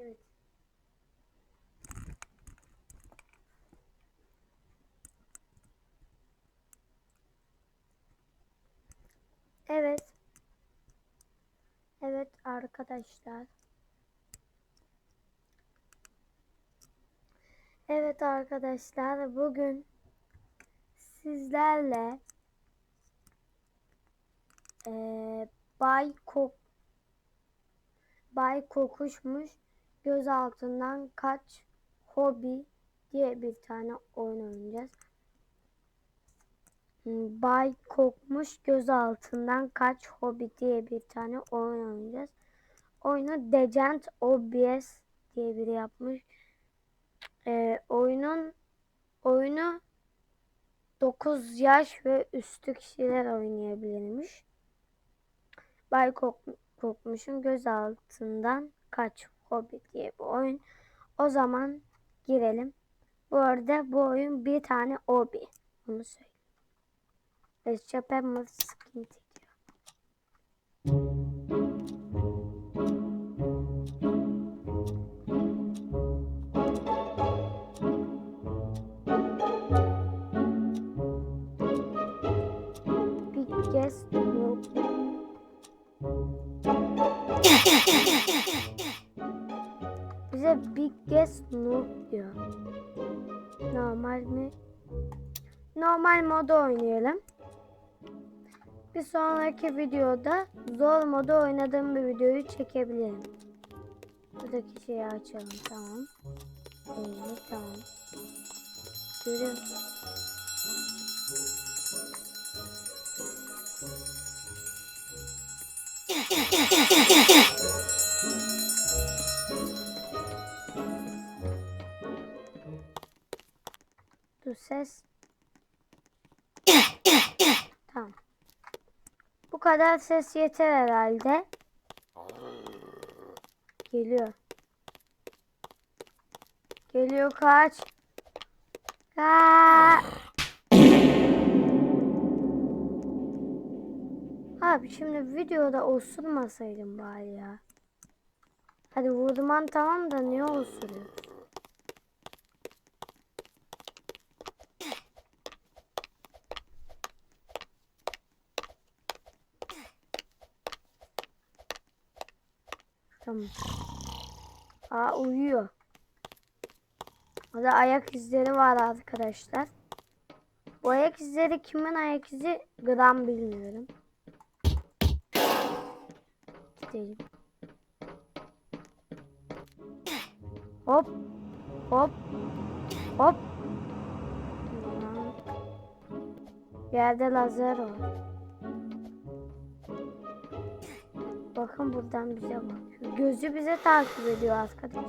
Evet. Evet. Evet arkadaşlar. Evet arkadaşlar bugün sizlerle eee Bay Kok Bay Kokuşmuş göz altından kaç hobi diye bir tane oyun oynayacağız. Hmm, Bay Kokmuş göz altından kaç hobi diye bir tane oyun oynayacağız. Oyunu Degent OBS diye biri yapmış. Ee, oyunun oyunu 9 yaş ve üstü kişiler oynayabilirmiş. Bay Kok, Kokmuş'un göz altından kaç hobi diye bir oyun. O zaman girelim. Bu arada bu oyun bir tane hobi. Onu söyleyeyim. Jump and skin diyor. Biggest noob. Bize biggest noob diyor. Normal mi? Normal modu oynayalım. Bir sonraki videoda zor modu oynadığım bir videoyu çekebilirim. Buradaki şeyi açalım tamam. Evet tamam. Görüyor musun? Dur ses. Tamam. Bu kadar ses yeter herhalde. Geliyor. Geliyor kaç. Kaç. Abi şimdi videoda osurmasaydım bari ya. Hadi vurman tamam da niye osuruyor? Tamam. Aa uyuyor. Orada ayak izleri var arkadaşlar. Bu ayak izleri kimin ayak izi gram bilmiyorum. Gidelim. Hop. Hop. Hop. Yerde lazer var. Bakın buradan bize bakıyor. Gözü bize takip ediyor arkadaşlar.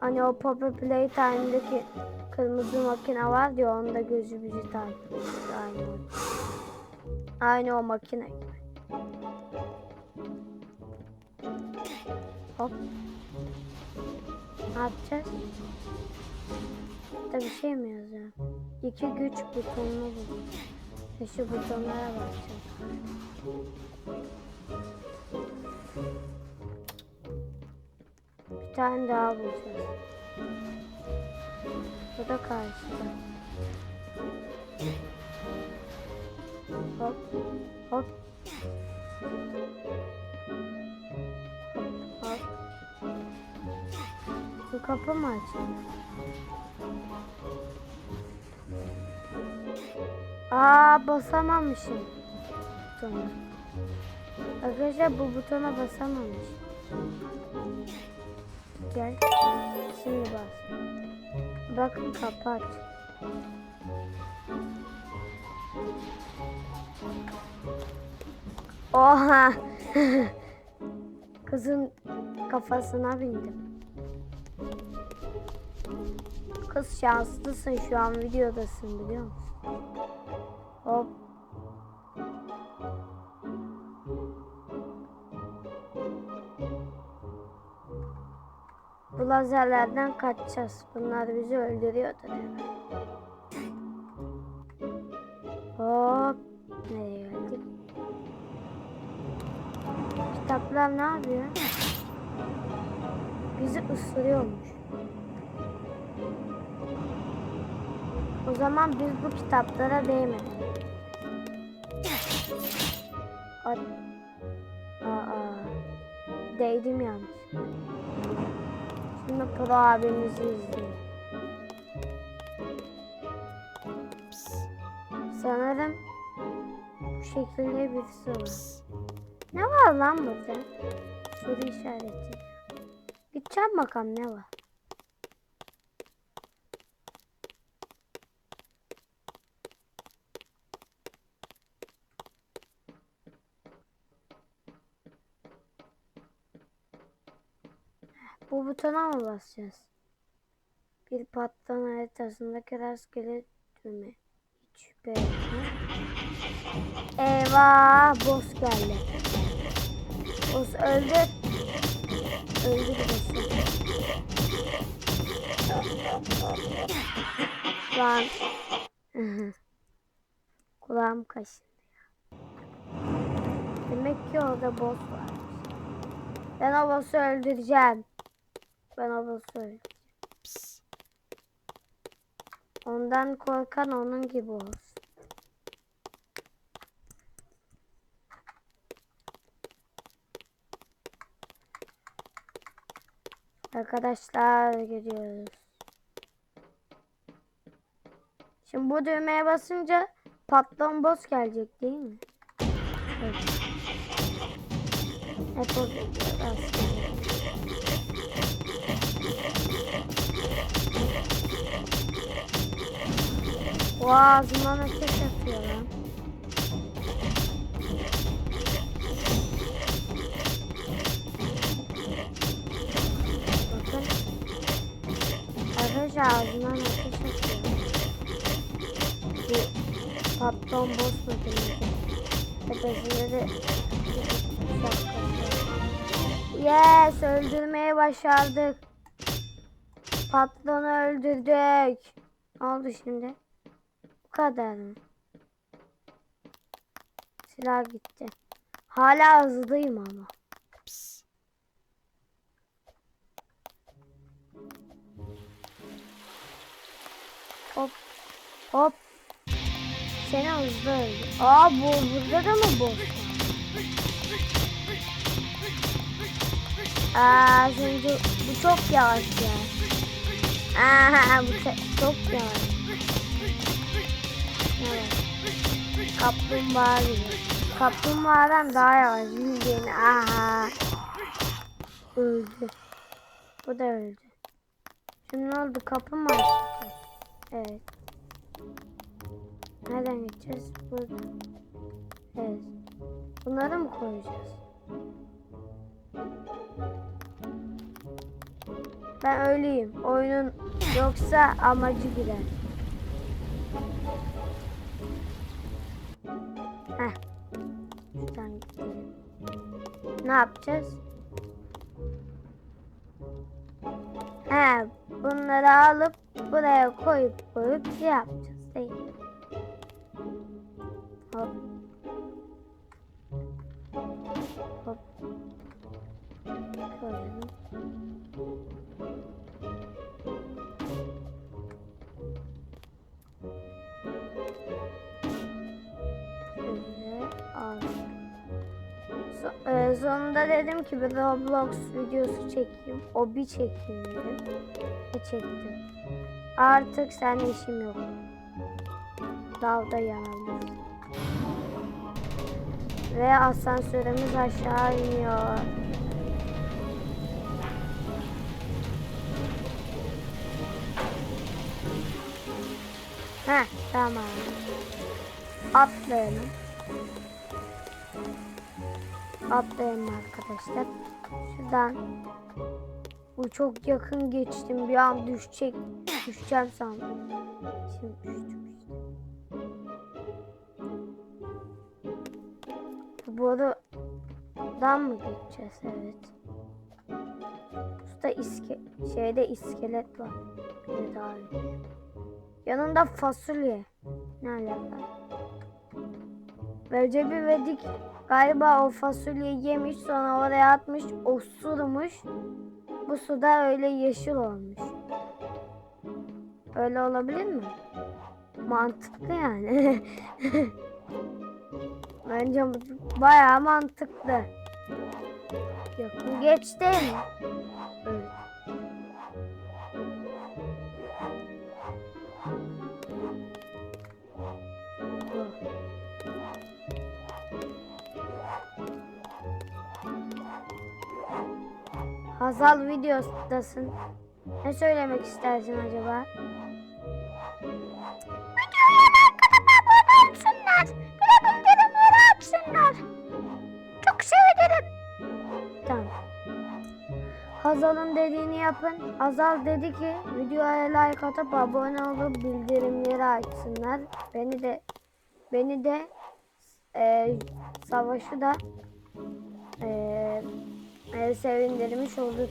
Hani o Poppy Playtime'daki kırmızı makine var diyor onda gözü bizi takip ediyor. Aynı. Aynı o makine. Hop. Ne yapacağız? Burada bir şey mi yazıyor? İki güç butonunu bul. Ve şu butonlara bakacağız. Tane daha bulacağız. Bu da karşıda. Hop. Hop. Hop. Bu kapı mı açıldı? Aa basamamışım. Butona. Arkadaşlar bu butona basamamışım. Gel. Şimdi bas. Bakın kapat. Oha. Kızın kafasına bindim. Kız şanslısın şu an videodasın biliyor musun? Hop. Lazerlerden kaçacağız. Bunlar bizi öldürüyordur herhalde. Hop. Nereye geldik? Kitaplar ne yapıyor? bizi ısırıyormuş. O zaman biz bu kitaplara değmedik. Aa, değdim yanlış. Şimdi Pro abimizi izleyelim. Sanırım bu şekilde birisi var. Ne var lan burada? Soru işareti. Gideceğim bakalım ne var. Bu butona mı basacağız? Bir patron haritasındaki rastgele düğme. Hiç şüphe. Eyvah boss geldi. Boss öldü. Öldü boss'u. Lan. Kulağım kaşındı ya. Demek ki orada boss varmış. Ben o boss'u öldüreceğim. Ben o boss'u öldüreceğim. Ondan korkan onun gibi olsun. Arkadaşlar gidiyoruz. Şimdi bu düğmeye basınca patron boss gelecek değil mi? Evet. Hep o aslında. O ağzından ateş atıyor lan. Bakın. Arkadaşlar ağzından ateş atıyor. Bu patron boss demek? Tepesinde de Yes öldürmeye başardık. Patronu öldürdük. Ne oldu şimdi? Kadar mı? Silah gitti. Hala hızlıyım ama. Hop. Hop. Seni hızlı öldü. Aa bu burada da mı var? Aa şimdi bu çok yavaş ya. Aa bu çok yavaş. Evet. Kaplumbağa gibi. Kaplumbağadan daha yavaş. Bildiğin. Aha. Öldü. Bu da öldü. Şimdi ne oldu? Kapı mı? Evet. Nereden gideceğiz? Buradan. Evet. Bunları mı koyacağız? Ben öleyim. Oyunun yoksa amacı gider. Heh. Şuradan gidelim. Ne yapacağız? He, bunları alıp buraya koyup koyup şey yapacağız sonunda dedim ki bir Roblox videosu çekeyim. O bir çekeyim dedim. Ve çektim. Artık sen işim yok. Dalda yanalım. Ve asansörümüz aşağı iniyor. Heh tamam. Atlayalım. Atlayalım arkadaşlar. Şuradan. Bu çok yakın geçtim. Bir an düşecek. Düşeceğim sandım. Şimdi düştüm. Bu aradan mı geçeceğiz? Evet. Usta iske şeyde iskelet var. Bir daha. Yanında fasulye. Ne alaka? Recep İvedik galiba o fasulyeyi yemiş sonra oraya atmış osurmuş. Bu suda öyle yeşil olmuş. Öyle olabilir mi? Mantıklı yani. Bence bayağı mantıklı. Yok bu geç değil mi? Hazal videodasın. Ne söylemek istersin acaba? Açsınlar. Bir de bildirimleri açsınlar. Çok sevinirim. Tamam. Hazal'ın dediğini yapın. Hazal dedi ki videoya like atıp abone olup bildirimleri açsınlar. Beni de beni de e, savaşı da e, e, sevindirmiş olduk.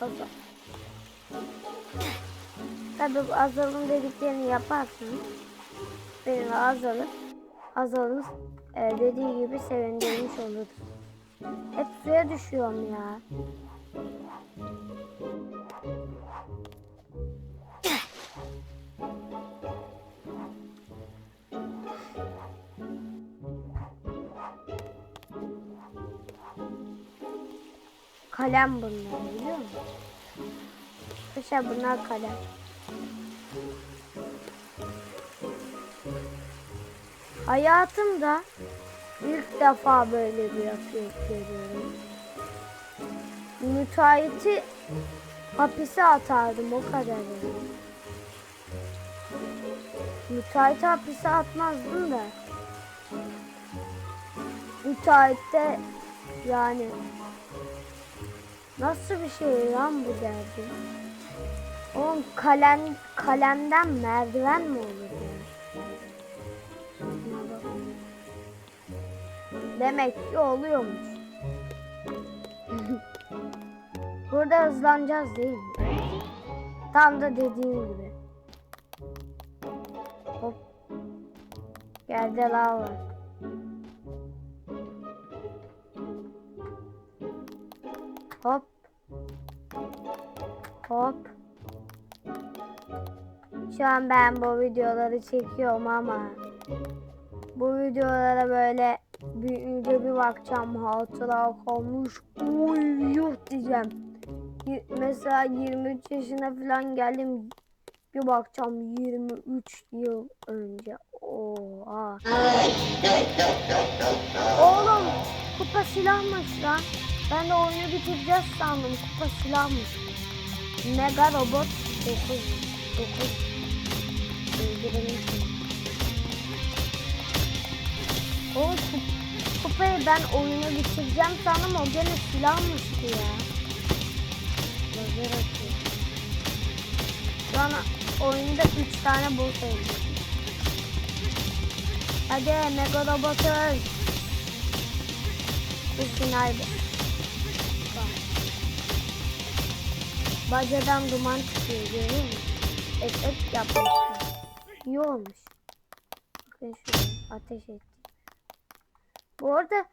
Hazal. Tabii bu Hazal'ın dediklerini yaparsın. Beni Hazal'ı Hazal'ın e, dediği gibi sevindirmiş oluruz. Hep suya düşüyorum ya. Kalem bunlar biliyor musun? Arkadaşlar bunlar kalem. Hayatımda ilk defa böyle bir yapı görüyorum. Müteahhiti hapise atardım o kadar yani. Müteahhiti hapise atmazdım da. Müteahhitte yani nasıl bir şey lan bu derdi? Oğlum kalem kalemden merdiven mi olur. Demek ki oluyormuş. Burada hızlanacağız değil mi? Tam da dediğim gibi. Hop. Yerde lav. Hop. Hop. Şu an ben bu videoları çekiyorum ama bu videolara böyle büyüyünce bir bakacağım hatıra kalmış. Oy yuh diyeceğim. Mesela 23 yaşına falan geldim. Bir bakacağım 23 yıl önce. Oha. Oğlum kupa silahmış lan. Ben de oyunu bitireceğiz sandım. Kupa silahmış. Mega robot 9. 9. Öldürelim. O kup- kupayı ben oyunu bitireceğim sandım o gene silahmıştı ya. Lazer atıyor. Şu oyunda 3 tane boss öldü. Hadi Mega Robot öl. Bu final. Bacadan duman çıkıyor görüyor musun? Et et yapmışlar. İyi olmuş. Bakın şuraya ateş etti. Bu arada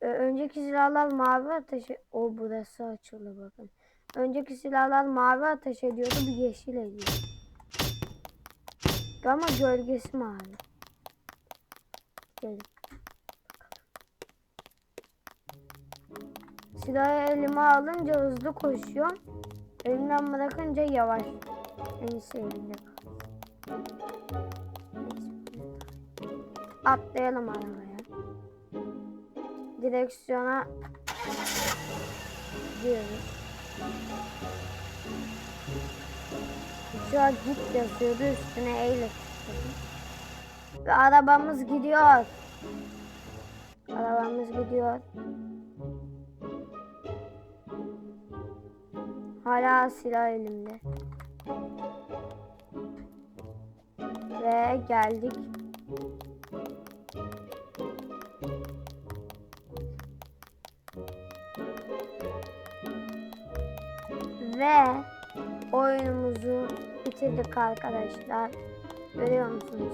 e, önceki silahlar mavi ateş e- o burası açıldı bakın. Önceki silahlar mavi ateş ediyordu bir yeşil ediyor. Ama gölgesi mavi. Gelin. Silahı elime alınca hızlı koşuyorum. Elimden bırakınca yavaş. En iyisi kalsın. Atlayalım arabaya. Direksiyona gidiyoruz. Şu an git yazıyordu üstüne eyle. Ve arabamız gidiyor. Arabamız gidiyor. Hala silah elimde. Ve geldik. Ve oyunumuzu bitirdik arkadaşlar. Görüyor musunuz?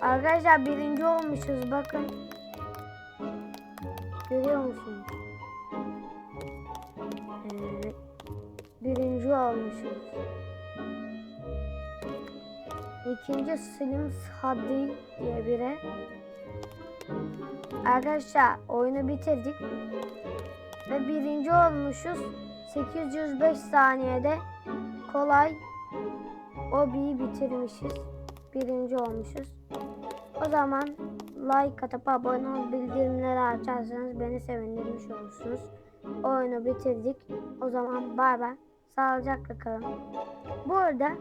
Arkadaşlar birinci olmuşuz bakın. Görüyor musunuz? Olmuşuz. İkinci Slim Hadi diye biri. Arkadaşlar oyunu bitirdik. Ve birinci olmuşuz. 805 saniyede kolay Obi'yi bitirmişiz. Birinci olmuşuz. O zaman like atıp abone ol bildirimleri açarsanız beni sevindirmiş olursunuz. Oyunu bitirdik. O zaman bay bay. Sağlıcakla kalın. Bu arada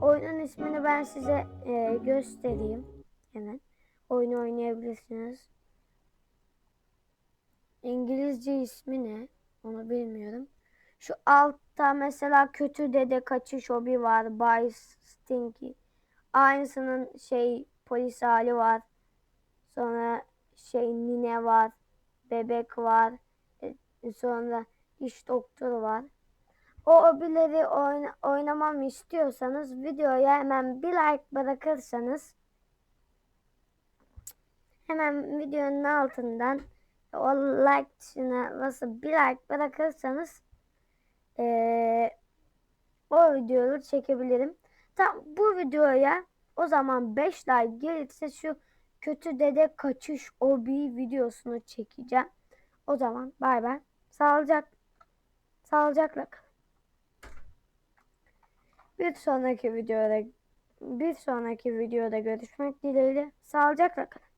oyunun ismini ben size e, göstereyim. Hemen. Oyunu oynayabilirsiniz. İngilizce ismi ne? Onu bilmiyorum. Şu altta mesela kötü dede kaçış hobi var. Bay Stinky. Aynısının şey polis hali var. Sonra şey nine var. Bebek var. E, Sonra iş doktoru var. O hobileri oyna, oynamamı istiyorsanız videoya hemen bir like bırakırsanız hemen videonun altından o like tuşuna basıp bir like bırakırsanız eee, o videoyu çekebilirim. Tam bu videoya o zaman 5 like gelirse şu kötü dede kaçış obi videosunu çekeceğim. O zaman bay bay. Sağlıcak sağlıcakla kalın. Bir sonraki videoda bir sonraki videoda görüşmek dileğiyle. Sağlıcakla kalın.